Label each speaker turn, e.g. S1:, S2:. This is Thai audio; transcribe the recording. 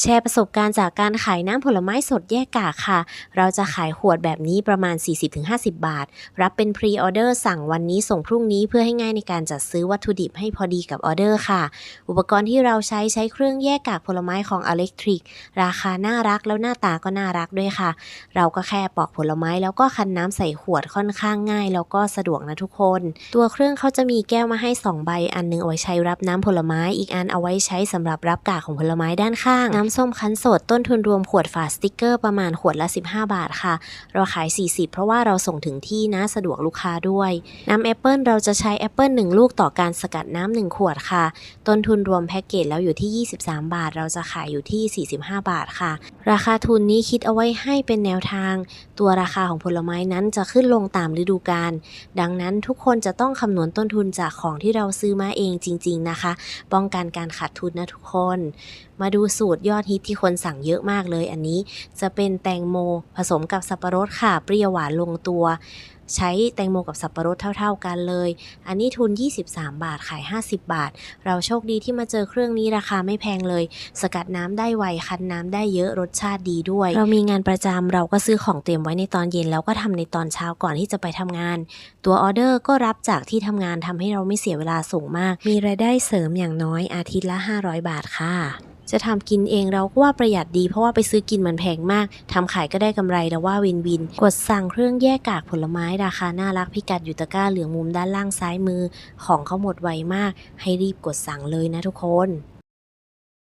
S1: แชร์ประสบการณ์จากการขายน้ำผลไม้สดแยกกากค่ะ เราจะขายขวดแบบนี้ประมาณ 40-50 บาท รับเป็นพรีออเดอร์สั่งวันนี้ส่งพรุ่งนี้เพื่อให้ง่ายในการจัดซื้อวัตถุดิบให้พอดีกับออเดอร์ค่ะ อุปกรณ์ที่เราใช้ใช้เครื่องแยกกากผลไม้ของอเล็กทริก ราคาน่ารักแล้วหน้าตาก็น่ารักด้วยค่ะ เราก็แค่ปอกผลไม้แล้วก็คั้นน้ำใส่ขวดค่อนข้างง่าย แล้วก็สะดวกนะทุกคน ตัวเครื่องเขาจะมีแก้วมาให้ 2 ใบ อันหนึงเอาไว้ใช้รับน้ำผลไม้ อีกอันเอาไว้ใช้สำหรับรับกากของผลไม้ด้านข้างน้ำส้มคั้นสดต้นทุนรวมขวดฝาสติกเกอร์ประมาณขวดละ 15 บาทค่ะ เราขาย 40 เพราะว่าเราส่งถึงที่นะสะดวกลูกค้าด้วย น้ำแอปเปิลเราจะใช้แอปเปิล1ลูกต่อการสกัดน้ำ1ขวดค่ะ ต้นทุนรวมแพ็กเกจแล้วอยู่ที่ 23 บาท เราจะขายอยู่ที่ 45 บาทค่ะ ราคาทุนนี้คิดเอาไว้ให้เป็นแนวทาง ตัวราคาของผลไม้นั้นจะขึ้นลงตามฤดูกาลดังนั้นทุกคนจะต้องคำนวณต้นทุนจากของที่เราซื้อมาเองจริง ๆนะคะ ป้องกันการขาดทุนนะทุกคน มาดูสูตรยอดฮิตที่คนสั่งเยอะมากเลยอันนี้ จะเป็นแตงโมผสมกับสับปะรดค่ะ เปรี้ยวหวานลงตัว ใช้แตงโมกับสับปะรดเท่า ๆกันเลย อันนี้ทุน 23 บาทขาย 50 บาท เราโชคดีที่มาเจอเครื่องนี้ราคาไม่แพงเลย สกัดน้ำได้ไว คั้นน้ำได้เยอะรสชาติดีด้วย เรามีงานประจำเราก็ซื้อของเตรียมไว้ในตอนเย็นแล้วก็ทำในตอนเช้าก่อนที่จะไปทำงาน ตัวออเดอร์ก็รับจากที่ทำงานทำให้เราไม่เสียเวลาส่งมาก มีรายได้เสริมอย่างน้อยอาทิตย์ละ 500 บาทค่ะ จะทำกินเองเราก็ว่าประหยัดดีเพราะว่าไปซื้อกินมันแพงมากทำขายก็ได้กำไรแล้วว่าวินวิน กดสั่งเครื่องแยกกากผลไม้ราคาน่ารักพิกัดอยู่ตะกร้าเหลืองมุมด้านล่างซ้ายมือ ของเขาหมดไวมาก ให้รีบกดสั่งเลยนะทุกคน